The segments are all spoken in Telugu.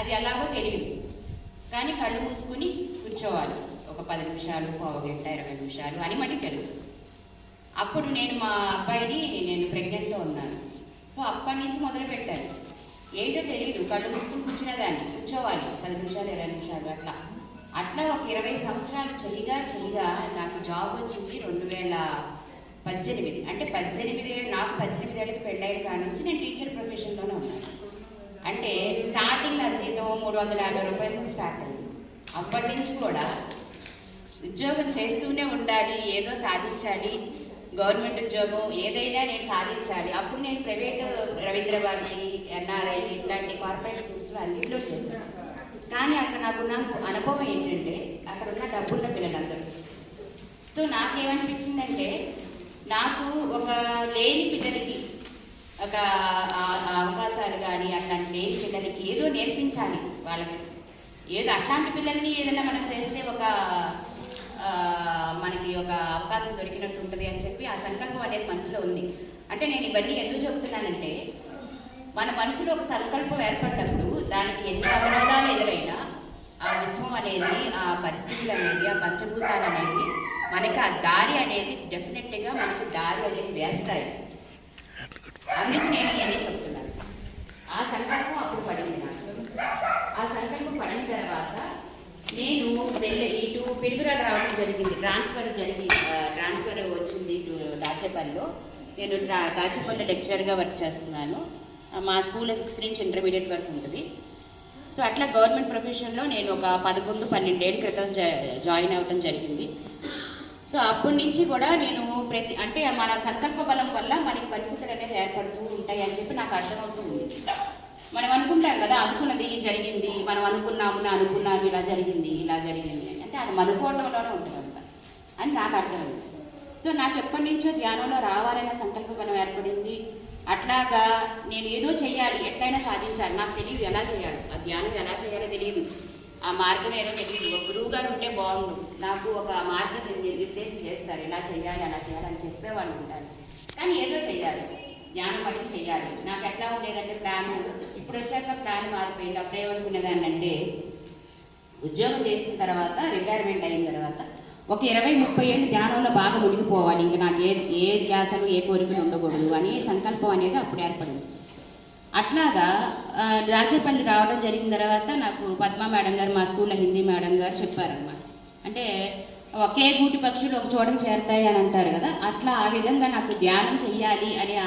అది ఎలాగో తెలియదు. కానీ కళ్ళు మూసుకుని కూర్చోవాలి. ఒక పది నిమిషాలు పావు గంట ఇరవై నిమిషాలు అని మళ్ళీ తెలుసు. అప్పుడు నేను మా అబ్బాయిని నేను ప్రెగ్నెంట్తో ఉన్నాను. సో అప్పటి నుంచి మొదలు పెట్టాను. ఏంటో తెలియదు కళ్ళు మూసుకుని కూర్చునేదాన్ని. కూర్చోవాలి. పది నిమిషాలు ఇరవై నిమిషాలు అట్లా. అట్లా ఒక ఇరవై సంవత్సరాలు చలిగా చలిగా నాకు జాబ్ వచ్చింది రెండు వేల పద్దెనిమిది. అంటే పద్దెనిమిది నాకు పద్దెనిమిది ఏళ్ళకి పెళ్ళైన కాడ నుంచి నేను టీచర్ ప్రొఫెషన్లోనే ఉన్నాను. అంటే స్టార్టింగ్ నా జీతం మూడు వందల యాభై రూపాయల నుంచి స్టార్ట్ అయింది. అప్పటి నుంచి కూడా ఉద్యోగం చేస్తూనే ఉండాలి ఏదో సాధించాలి గవర్నమెంట్ ఉద్యోగం ఏదైనా నేను సాధించాలి. అప్పుడు నేను ప్రైవేట్ రవీంద్ర భారతి ఎన్ఆర్ఐ ఇట్లాంటి కార్పొరేట్ స్కూల్స్లో అన్నింటిలో చేశాను. కానీ అక్కడ నాకున్న అనుభవం ఏంటంటే అక్కడ ఉన్న డబ్బున్న పిల్లలందరూ. సో నాకేమనిపించిందంటే నాకు ఒక లేని పిల్లలకి ఒక అవకాశాలు కానీ అట్లాంటి లేని పిల్లలకి ఏదో నేర్పించాలి వాళ్ళకి. ఏదో అట్లాంటి పిల్లల్ని ఏదైనా మనం చేస్తే ఒక మనకి ఒక అవకాశం దొరికినట్టు ఉంటుంది అని చెప్పి ఆ సంకల్పం అనేది మనసులో ఉంది. అంటే నేను ఇవన్నీ ఎందుకు చెప్తున్నానంటే మన మనసులో ఒక సంకల్పం ఏర్పడినప్పుడు దానికి ఎన్ని అవరోధాలు ఎదురైనా ఆ విశ్వం అనేది ఆ పరిస్థితులు అనేది ఆ పంచభూతాలు అనేది మనకి ఆ దారి అనేది డెఫినెట్గా మనకి దారి అనేది వేస్తాయి. అందుకు నేను ఇవన్నీ చెప్తున్నాను. ఆ సంకల్పం అప్పుడు పడింది నాకు. ఆ సంకల్పం పడిన తర్వాత నేను వెళ్ళి ఇటు పిడుగురాలు రావడం జరిగింది. ట్రాన్స్ఫర్ జరిగి ట్రాన్స్ఫర్ వచ్చింది ఇటు దాచేపల్లిలో. నేను దాచేపల్లి లెక్చరర్గా వర్క్ చేస్తున్నాను. మా స్కూల్లో సిక్స్త్ నుంచి ఇంటర్మీడియట్ వరకు ఉంటుంది. సో అట్లా గవర్నమెంట్ ప్రొఫెషన్లో నేను ఒక పదకొండు పన్నెండేళ్ళ క్రితం జాయిన్ అవ్వడం జరిగింది. సో అప్పటి నుంచి కూడా నేను ప్రతి అంటే మన సంకల్ప బలం వల్ల మనకి పరిస్థితులు అనేది ఏర్పడుతూ ఉంటాయి అని చెప్పి నాకు అర్థమవుతూ ఉంది. మనం అనుకుంటాం కదా అనుకున్నది జరిగింది మనం అనుకున్నాము అనుకున్నాము ఇలా జరిగింది ఇలా జరిగింది అని. అంటే అది అనుకోవడంలోనే ఉంటుంది అని నాకు అర్థమైంది సో నాకు ఎప్పటి నుంచో ధ్యానంలో రావాలనే సంకల్ప బలం ఏర్పడింది. అట్లాగా నేను ఏదో చేయాలి ఎట్లయినా సాధించాలి నాకు తెలియదు ఎలా చేయాలి. ఆ ధ్యానం ఎలా చేయాలో తెలియదు. ఆ మార్గం ఏదో తెలియదు ఒక గురువు గారు ఉంటే బాగుండు. నాకు ఒక మార్గం నిర్దేశం చేస్తారు. ఇలా చేయాలి అలా చేయాలి అని చెప్పేవాళ్ళు ఉంటారు. కానీ ఏదో చేయాలి ధ్యానం మటుకు చేయాలి నాకు ఎట్లా ఉండేదంటే ప్లాన్. ఇప్పుడు వచ్చాక ప్లాన్ మారిపోయింది. అప్పుడు ఏమనుకునేదాన్ని అంటే ఉద్యోగం చేసిన తర్వాత రిటైర్మెంట్ అయిన తర్వాత ఒక ఇరవై ముప్పై ఏళ్ళు ధ్యానంలో బాగా మునిగిపోవాలి. ఇంకా నాకు ఏ ఏ ధ్యాసలు ఏ కోరికలు ఉండకూడదు అనే సంకల్పం అనేది అప్పుడు ఏర్పడింది. అట్లాగా దాచేపల్లి రావడం జరిగిన తర్వాత నాకు పద్మ మేడం గారు మా స్కూల్లో హిందీ మేడం గారు చెప్పారన్నమాట. అంటే ఒకే గూటి పక్షులు ఒక చోట చేరుతాయి అని అంటారు కదా అట్లా ఆ విధంగా నాకు ధ్యానం చెయ్యాలి అనే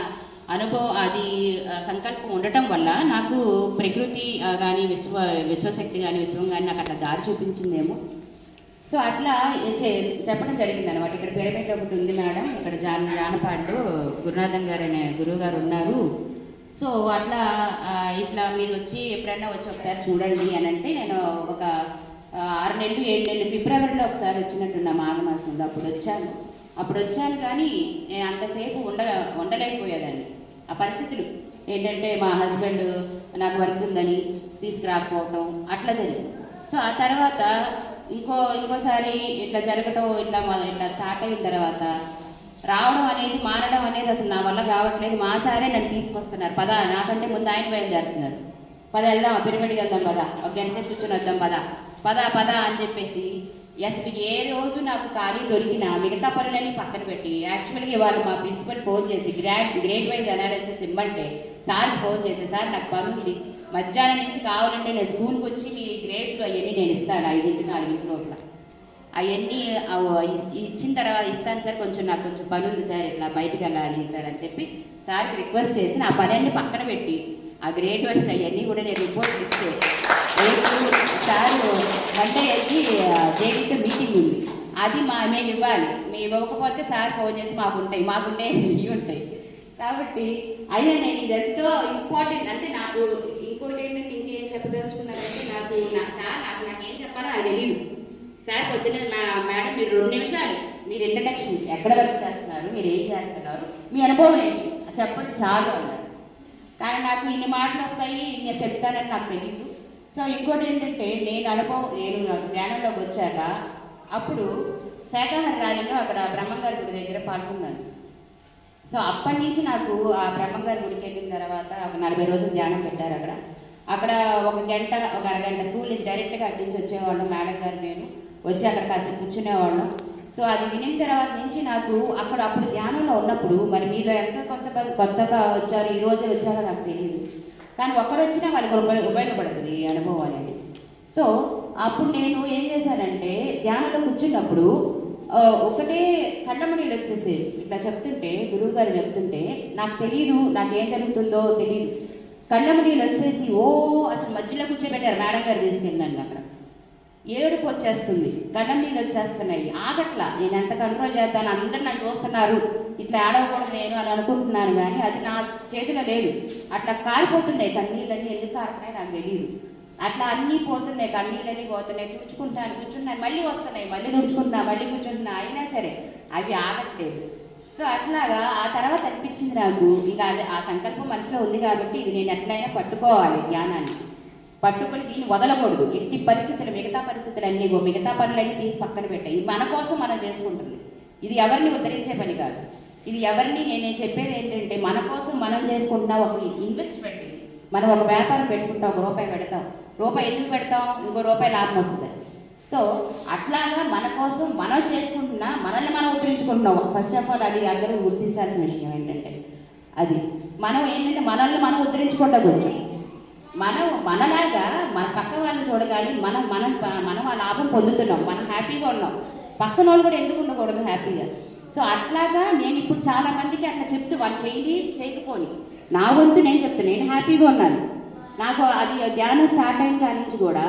అనుభవం అది సంకల్పం ఉండటం వల్ల నాకు ప్రకృతి కానీ విశ్వ విశ్వశక్తి కానీ విశ్వం కానీ నాకు అట్లా దారి చూపించిందేమో. సో అట్లా చే- చెప్పడం జరిగింది అనమాట ఇక్కడ పిరమిడ్ ఒకటి ఉంది మేడం. ఇక్కడ జాన జానపాడులో గురునాథం గారు అనే గురువు గారు ఉన్నారు. సో అట్లా ఇట్లా మీరు వచ్చి ఎప్పుడైనా వచ్చి ఒకసారి చూడండి అని అంటే నేను ఒక ఆరు నెలలు ఏడు నెలలు ఫిబ్రవరిలో ఒకసారి వచ్చినట్టున్నా మాఘమాసంలో అప్పుడు వచ్చాను. అప్పుడు వచ్చాను కానీ నేను అంతసేపు ఉండ ఉండలేకపోయేదాన్ని. ఆ పరిస్థితులు ఏంటంటే మా హస్బెండ్ నాకు వర్క్ ఉందని తీసుకురాకపోవటం అట్లా జరిగింది. సో ఆ తర్వాత ఇంకో ఇంకోసారి ఇట్లా జరగటం ఇట్లా ఇట్లా స్టార్ట్ అయిన తర్వాత రావడం అనేది మారడం అనేది అసలు నా వల్ల కావట్లేదు. మా సారే నన్ను తీసుకొస్తున్నారు. పద నాకంటే ముందు ఆయన బయలుదేరుతున్నారు. పద వెళ్దాం పిరమిడ్కి వెళ్దాం పద. ఒక గంట సేపు కూర్చొని వద్దాం పద. పద పద అని చెప్పేసి అసలు ఏ రోజు నాకు ఖాళీ దొరికినా మిగతా పనులన్నీ పక్కన పెట్టి యాక్చువల్గా ఇవాళ మా ప్రిన్సిపల్ ఫోన్ చేసి గ్రాడ్ గ్రేడ్ వైజ్ అనాలిసిస్ ఇమ్మంటే సార్ ఫోన్ చేసి సార్ నాకు పని మధ్యాహ్నం నుంచి కావాలంటే నేను స్కూల్కి వచ్చి మీ గ్రేడ్లు అవన్నీ నేను ఇస్తాను. ఐదింటి నాలుగింటి లోపల. అవన్నీ ఇచ్చిన తర్వాత ఇస్తాను సార్ కొంచెం నాకు కొంచెం పని ఉంది సార్ ఇట్లా బయటకు వెళ్ళాలి సార్ అని చెప్పి సార్కి రిక్వెస్ట్ చేసి నా పని అన్ని పక్కన పెట్టి ఆ గ్రేడ్ వచ్చిన అవన్నీ కూడా నేను రిపోర్ట్ ఇస్తే రేపు సార్ వంట చేసి జేడీతో మీటింగ్ ఉంది. అది మా మేము ఇవ్వాలి. మేము ఇవ్వకపోతే సార్ ఫోన్ చేసి మాకు ఉంటాయి మాకుంటే ఇవి ఉంటాయి. కాబట్టి అయినా నేను ఇదంతా ఇంపార్టెంట్ అంటే నాకు ఇంకోటి ఏంటంటే ఇంకేం చెప్పదలుచుకున్నానంటే నాకు నాకు సార్ నాకు నాకేం చెప్పాలో అది తెలియదు సార్ పొద్దున మా మేడం మీరు రెండు నిమిషాలు మీరు ఇంట్రడక్షన్ ఎక్కడ వర్క్ చేస్తున్నారు మీరు ఏం చేస్తున్నారు మీ అనుభవం ఏంటి? చెప్పండి చాలు అన్నారు. కానీ నాకు ఇన్ని మాటలు వస్తాయి ఇన్ని చెప్తానని నాకు తెలియదు సో ఇంకోటి ఏంటంటే నేను అనుభవం నేను ధ్యానంలోకి వచ్చాక అప్పుడు శాఖాహార ర్యాలీలో అక్కడ బ్రహ్మంగారి గుడి దగ్గర పాల్గొన్నాను. సో అప్పటి నుంచి నాకు ఆ బ్రహ్మంగారి గుడికి వెళ్ళిన తర్వాత ఒక నలభై రోజులు ధ్యానం పెట్టారు అక్కడ. అక్కడ ఒక గంట ఒక అరగంట స్కూల్ నుంచి డైరెక్ట్గా అటు నుంచి వచ్చేవాళ్ళం మేడం గారు నేను. వచ్చి అక్కడ కాసేపు కూర్చునేవాళ్ళం. సో అది వినిన తర్వాత నుంచి నాకు అక్కడ అప్పుడు ధ్యానంలో ఉన్నప్పుడు మరి మీలో ఎంత కొత్త కొత్తగా వచ్చారు ఈ రోజు వచ్చారో నాకు తెలియదు కానీ ఒక్కడు వచ్చినా వాళ్ళకి ఉపయోగ ఉపయోగపడుతుంది ఈ అనుభవం అనేది. సో అప్పుడు నేను ఏం చేశానంటే ధ్యానంలో కూర్చున్నప్పుడు ఒకటే కళ్ళమణిలు వచ్చేసి ఇట్లా చెప్తుంటే గురువు గారు చెప్తుంటే నాకు తెలియదు నాకేం జరుగుతుందో తెలియదు కళ్ళమణిలు వచ్చేసి ఓ అసలు మధ్యలో కూర్చోబెట్టారు మేడం గారు తీసుకెళ్ళాను అక్కడ. ఏడుపు వచ్చేస్తుంది కళ్ళం నీళ్ళు వచ్చేస్తున్నాయి. ఆగట్లా. నేను ఎంత కంట్రోల్ చేస్తాను అందరు నన్ను చూస్తున్నారు. ఇట్లా ఆడవకూడదు నేను అని అనుకుంటున్నాను కానీ అది నా చేతిలో లేదు. అట్లా కారిపోతున్నాయి కన్నీళ్ళన్నీ ఎందుకు కారుతున్నాయి నాకు తెలియదు అట్లా అన్నీ పోతున్నాయి. కన్నీళ్ళన్నీ పోతున్నాయి. తుడుచుకుంటాను. కూర్చున్నాను మళ్ళీ వస్తున్నాయి. మళ్ళీ తుడుచుకుంటున్నా. మళ్ళీ కూర్చుంటున్నా. అయినా సరే అవి ఆగట్లేదు. సో అట్లాగా ఆ తర్వాత అనిపించింది నాకు. ఇక అది ఆ సంకల్పం మనసులో ఉంది కాబట్టి ఇది నేను ఎట్లయినా పట్టుకోవాలి ధ్యానాన్ని. పట్టుకుని దీన్ని వదలకూడదు. ఎట్టి పరిస్థితులు మిగతా పరిస్థితులు అన్నీ మిగతా పనులన్నీ తీసి పక్కన పెట్టాయి. ఇది మన కోసం మనం చేసుకుంటుంది. ఇది ఎవరిని ఉద్ధరించే పని కాదు. ఇది ఎవరిని నేను చెప్పేది ఏంటంటే మన కోసం మనం చేసుకుంటున్న ఒక ఇన్వెస్ట్మెంట్ ఇది. మనం ఒక వ్యాపారం పెట్టుకుంటాం ఒక రూపాయి పెడతాం. రూపాయి ఎందుకు పెడతాం? ఇంకో రూపాయి లాభం వస్తుంది. సో అట్లాగా మన కోసం మనం చేసుకుంటున్నా మనల్ని మనం ఉద్ధరించుకుంటున్నాం. ఫస్ట్ ఆఫ్ ఆల్ అది అందరూ గుర్తించాల్సిన విషయం ఏంటంటే అది మనం ఏంటంటే మనల్ని మనం ఉద్ధరించుకుంటాం కొంచెం మనం మనలాగా మన పక్క వాళ్ళని చూడగానే మనం మనం మనం ఆ లాభం పొందుతున్నాం మనం హ్యాపీగా ఉన్నాం. పక్కన వాళ్ళు కూడా ఎందుకు ఉండకూడదు హ్యాపీగా? సో అట్లాగా నేను ఇప్పుడు చాలా మందికి అట్లా చెప్తూ వాళ్ళు చేయి చేయకపోని. నా వంతు నేను చెప్తాను నేను హ్యాపీగా ఉన్నాను. నాకు అది ధ్యానం స్టార్ట్ అయిన కాడి నుంచి కూడా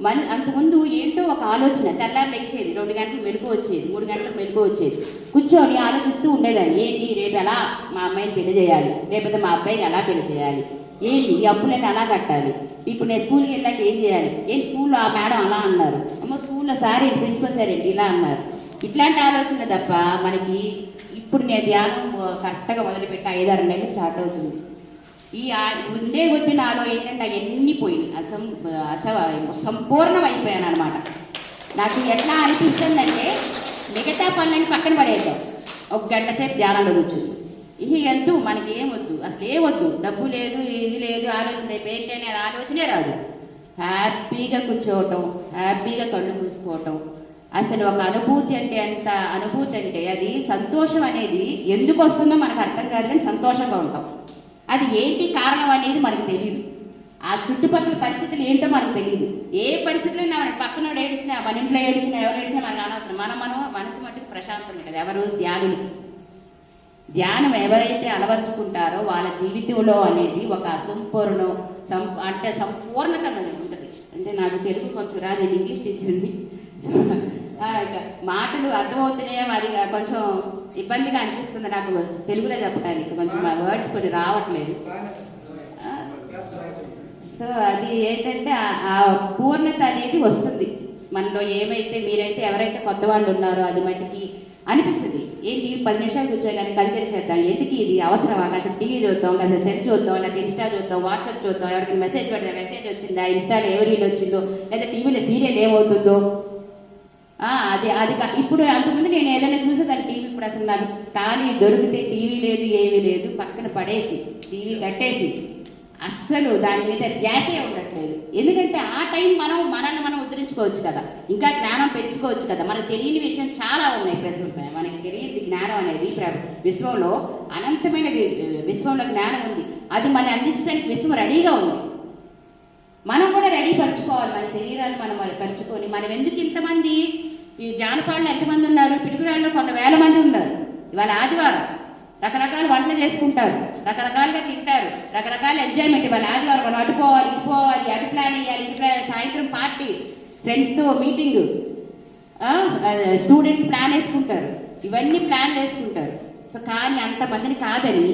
మన అంతకుముందు ఏంటో ఒక ఆలోచన తెల్లారి లేచేది రెండు గంటలు మెలకు వచ్చేది మూడు గంటలు మెలకు వచ్చేది. కూర్చొని ఆలోచిస్తూ ఉండేదాన్ని ఏంటి రేపు ఎలా మా అమ్మాయిని పెళ్ళి చేయాలి? రేపు మా అబ్బాయిని ఎలా పెళ్ళి చేయాలి? ఏంటి? ఈ అప్పులన్నీ అలా కట్టాలి. ఇప్పుడు నేను స్కూల్కి వెళ్ళాక ఏం చేయాలి? ఏంటి స్కూల్లో ఆ మేడం అలా అన్నారు. అమ్మ స్కూల్లో సార్ ఏంటి? ప్రిన్సిపల్ సార్ ఏంటి? ఇలా అన్నారు. ఇట్లాంటి ఆలోచన తప్ప మనకి ఇప్పుడు నేను ధ్యానం కరెక్ట్గా మొదలుపెట్టి ఐదారు నెలలు స్టార్ట్ అవుతుంది. ఈ ముందే ఉండే కొద్ది నాలో ఏంటంటే అవన్నీ పోయింది అసం అస సంపూర్ణం అయిపోయాను అనమాట నాకు ఎట్లా అనిపిస్తుందంటే మిగతా పనులన్నీ పక్కన పడేద్దాం. ఒక గంట సేపు ధ్యానంలో కూర్చుంది. ఇది ఎందు మనకి ఏమొద్దు? వద్దు అసలు ఏం వద్దు డబ్బు లేదు ఇది లేదు ఆలోచన రేపు ఏంటి అనేది ఆలోచనే రాదు. హ్యాపీగా కూర్చోవటం హ్యాపీగా కళ్ళు మూసుకోవటం. అసలు ఒక అనుభూతి అంటే ఎంత? అనుభూతి అంటే అది సంతోషం అనేది ఎందుకు వస్తుందో మనకు అర్థం కాదు కానీ సంతోషంగా ఉంటాం. అది ఏంటి కారణం అనేది మనకు తెలియదు ఆ చుట్టుపక్కల పరిస్థితులు ఏంటో మనకు తెలియదు ఏ పరిస్థితుల్లో మన పక్కన ఏడిచినా మన ఇంట్లో ఏడిచినా ఎవరు ఏడిచినా మనకు అనవసరం. మనం మనం మనసు మట్టుకు ప్రశాంతం ఉంటుంది ఎవరు? ధ్యానులకి. ధ్యానం ఎవరైతే అలవర్చుకుంటారో వాళ్ళ జీవితంలో అనేది ఒక అసంపూర్ణ సం అంటే సంపూర్ణత అనేది ఉంటుంది. అంటే నాకు తెలుగు కొంచెం రాదు నేను ఇంగ్లీష్ టీచర్ని మాటలు అర్థమవుతున్నాయో? అది కొంచెం ఇబ్బందిగా అనిపిస్తుంది నాకు తెలుగులో చెప్పడానికి. కొంచెం వర్డ్స్ కొన్ని రావట్లేదు. సో అది ఏంటంటే ఆ- ఆ పూర్ణత అనేది వస్తుంది. మనలో ఏమైతే మీరైతే ఎవరైతే కొత్త వాళ్ళు ఉన్నారో అది మట్టికి అనిపిస్తుంది. ఏంటి? పది నిమిషాలు కూర్చోగానే కళ్ళు తెరిచేద్దాం. ఎందుకు ఇది అవసరమా కాసేపు టీవీ చూద్దాం కాసేపు సెల్ చూద్దాం లేకపోతే ఇన్స్టా చూద్దాం వాట్సాప్ చూద్దాం ఎవరికి మెసేజ్ పెడితే మెసేజ్ వచ్చిందా? ఇన్స్టాలో ఏ రీల్ వచ్చిందో? లేదా టీవీలో సీరియల్ ఏమవుతుందో? అది అది కా- ఇప్పుడు అంతకుముందు నేను ఏదైనా చూసేదాన్ని టీవీ ఇప్పుడు అసలు నాకు కానీ దొరికితే టీవీ లేదు ఏమీ లేదు. పక్కన పడేసి టీవీ కట్టేసి అస్సలు దాని మీద ధ్యాసే ఉండట్లేదు. ఎందుకంటే ఆ టైం మనం మనల్ని మనం ఉద్ధరించుకోవచ్చు కదా. ఇంకా జ్ఞానం పెంచుకోవచ్చు కదా. మనకు తెలియని విషయం చాలా ఉన్నాయి ప్రజలపై మనకి తెలియని జ్ఞానం అనేది విశ్వంలో అనంతమైన విశ్వంలో జ్ఞానం ఉంది. అది మనం అందించడానికి విశ్వం రెడీగా ఉంది. మనం కూడా రెడీ పరుచుకోవాలి. మన శరీరాన్ని మనం మరి పరుచుకొని మనం ఎందుకు ఇంతమంది ఈ జానపాళ్ళు ఎంతమంది ఉన్నారు? పిడుగురాళ్ళు కొన్ని వేల మంది ఉన్నారు. ఇవాళ ఆదివారం. రకరకాల వంటలు చేసుకుంటారు. రకరకాలుగా తింటారు. రకరకాల ఎంజాయ్మెంట్ ఇవాళ ఆదివారం మనం అటు పోవాలి ఇటు పోవాలి అటు ప్లాన్ వేయాలి ఇటు ప్లాన్ సాయంత్రం పార్టీ ఫ్రెండ్స్తో మీటింగ్ స్టూడెంట్స్ ప్లాన్ వేసుకుంటారు. ఇవన్నీ ప్లాన్ చేసుకుంటారు సో కానీ అంతమందిని కాదని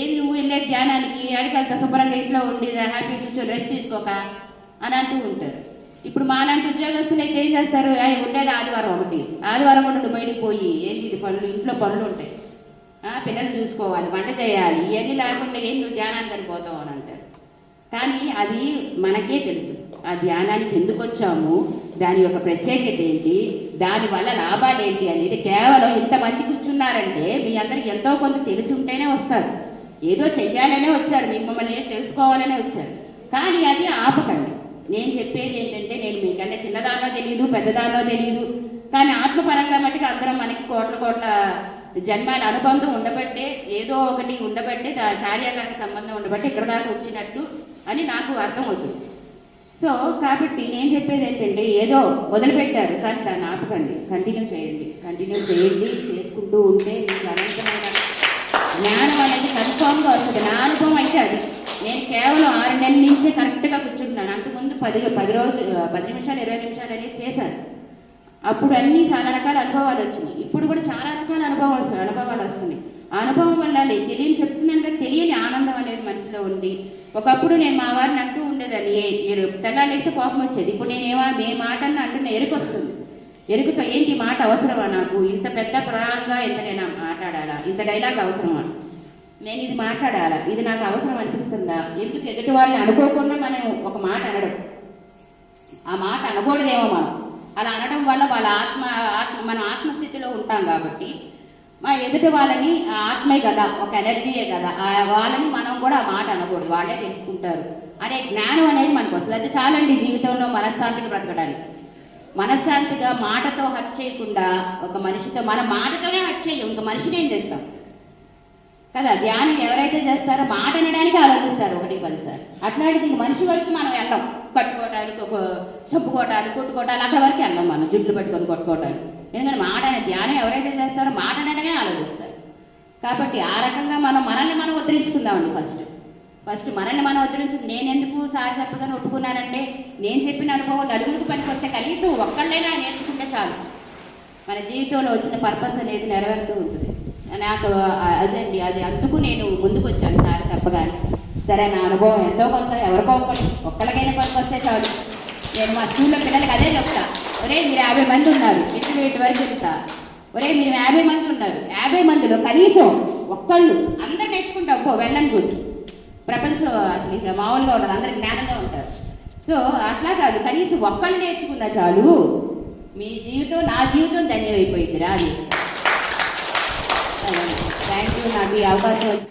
ఏది నువ్వు వెళ్ళే ధ్యానానికి అడిగలుగుతా శుభ్రంగా ఇంట్లో ఉండి హ్యాపీ కూర్చొని రెస్ట్ తీసుకోక అని అంటూ ఉంటారు. ఇప్పుడు మాలాంటి ఉద్యోగస్తులు అయితే ఏం చేస్తారు? ఉండేది ఆదివారం ఒకటి. ఆదివారం కూడా నువ్వు బయటికి పోయి ఏంటి ఇది పనులు? ఇంట్లో పనులు ఉంటాయి. పిల్లల్ని చూసుకోవాలి వంట చేయాలి ఇవన్నీ లేకుండా ఏం నువ్వు ధ్యానానికి అని పోతావు అని అంటారు. కానీ అది మనకే తెలుసు. ఆ ధ్యానానికి ఎందుకు వచ్చాము? దాని యొక్క ప్రత్యేకత ఏంటి? దాని వల్ల లాభాలు ఏంటి అనేది కేవలం ఇంతమంది కూర్చున్నారంటే మీ అందరికి ఎంతో కొంత తెలిసి ఉంటేనే వస్తారు. ఏదో చెయ్యాలనే వచ్చారు మీ మమ్మల్ని ఏం తెలుసుకోవాలనే వచ్చారు. కానీ అది ఆపకండి. నేను చెప్పేది ఏంటంటే నేను మీకంటే చిన్నదానో తెలియదు పెద్దదానో తెలియదు కానీ ఆత్మపరంగా మట్టుకు అందరం మనకి కోట్ల కోట్ల జన్మాల అనుబంధం ఉండబట్టే ఏదో ఒకటి ఉండబట్టే దాని కార్యాకారక సంబంధం ఉండబట్టే ఇక్కడ దాకా వచ్చినట్టు అని నాకు అర్థమవుతుంది. సో కాబట్టి నేను చెప్పేది ఏంటంటే ఏదో మొదలుపెట్టారు కానీ దాన్ని ఆపకండి. కంటిన్యూ చేయండి. కంటిన్యూ చేయండి. చేసుకుంటూ ఉంటే మీకు అనంతమైన జ్ఞానం అనేది కన్ఫామ్గా వస్తుంది. నా అనుభవం అయితే అది. నేను కేవలం ఆరు నెలల నుంచే కరెక్ట్గా కూర్చుంటున్నాను. అంతకుముందు పది పది రోజులు పది నిమిషాలు ఇరవై నిమిషాలు అనేది చేశాను. అప్పుడు అన్ని చాలా రకాల అనుభవాలు వచ్చినాయి. ఇప్పుడు కూడా చాలా రకాల అనుభవం వస్తున్నాయి అనుభవాలు వస్తున్నాయి. ఆ అనుభవం వల్ల లే- తెలియని చెప్తున్నాను కదా తెలియని ఆనందం అనేది మనసులో ఉంది. ఒకప్పుడు నేను మా వారిని అంటూ ఉండేదాన్ని ఏ ఏ- తెల్లారు కోపం వచ్చేది. ఇప్పుడు నేను ఏమా మే అన్న అంటున్న ఎరుకు వస్తుంది ఎరుకుతో ఏంటి మాట అవసరమా నాకు? ఇంత పెద్ద ప్రాణంగా ఇంత నేను మాట్లాడాలా? ఇంత డైలాగ్ అవసరమా? నేను ఇది మాట్లాడాలా? ఇది నాకు అవసరం అనిపిస్తుందా? ఎందుకు ఎదుటి వాళ్ళని అనుకోకుండా మనం ఒక మాట అనడం? ఆ మాట అనకూడదేమో మనం. అలా అనడం వల్ల వాళ్ళ ఆత్మ ఆత్మ మనం ఆత్మస్థితిలో ఉంటాం కాబట్టి మా ఎదుటి వాళ్ళని ఆ ఆత్మే కదా ఒక ఎనర్జీయే కదా. ఆ వాళ్ళని మనం కూడా ఆ మాట అనకూడదు వాళ్ళే తెలుసుకుంటారు. అనే జ్ఞానం అనేది మనకు వస్తుంది. అది చాలండి జీవితంలో మనశ్శాంతిగా బ్రతకడానికి. మనశ్శాంతిగా మాటతో హట్ చేయకుండా ఒక మనిషితో మన మాటతోనే హట్ చేయం ఇంకా మనిషిని ఏం చేస్తాం? కదా ధ్యానం ఎవరైతే చేస్తారో మాట అనడానికి ఆలోచిస్తారు ఒకటి పదిసారి అట్లాంటిది ఇంక మనిషి వరకు మనం వెళ్ళాం. కట్టుకోవడానికి ఒక చెప్పుకోవటాలు కొట్టుకోవటాలు అక్కడ వరకు వెళ్ళాం మనం. జుట్లు పెట్టుకొని కొట్టుకోవటాలు ఎందుకంటే మాట అనే ధ్యానం ఎవరైతే చేస్తారో మాట అనడమే ఆలోచిస్తారు. కాబట్టి ఆ రకంగా మనం మనల్ని మనం ఉద్ధరించుకుందామండి ఫస్ట్. ఫస్ట్ మనల్ని మనం ఉద్ధరించు నేను ఎందుకు సార్ చెప్పగానే ఒప్పుకున్నానంటే నేను చెప్పిన అనుభవం నలుగురికి పనికి వస్తే కనీసం ఒక్కళ్ళైనా నేర్చుకుంటే చాలు. మన జీవితంలో వచ్చిన పర్పస్ అనేది నెరవేరుతూ ఉంటుంది. నాకు అదండి అది అందుకు నేను ముందుకు వచ్చాను సార్ చెప్పగానే. సరే నా అనుభవం ఎంతో కొంత ఎవరికో ఒక్కళ్ళకైనా పనికొస్తే పనికి వస్తే చాలు. నేను మా స్కూల్లో పిల్లలకి అదే చెప్తా. ఒరే మీరు యాభై మంది ఉన్నారు. ఇటు ఇటు వరకు చెప్తా ఒరే మీరు యాభై మంది ఉన్నారు. యాభై మందిలో కనీసం ఒక్కళ్ళు అందరు నేర్చుకుంటా. పో వెళ్ళని గుడ్ ప్రపంచం అసలు ఇంకా మామూలుగా ఉండదు. అందరు జ్ఞానంగా ఉంటారు. సో అట్లా కాదు. కనీసం ఒక్కళ్ళు నేర్చుకున్నా చాలు. మీ జీవితం నా జీవితం ధన్యమైపోయిందిరా అని. థ్యాంక్ యూ నాకు ఈ అవకాశం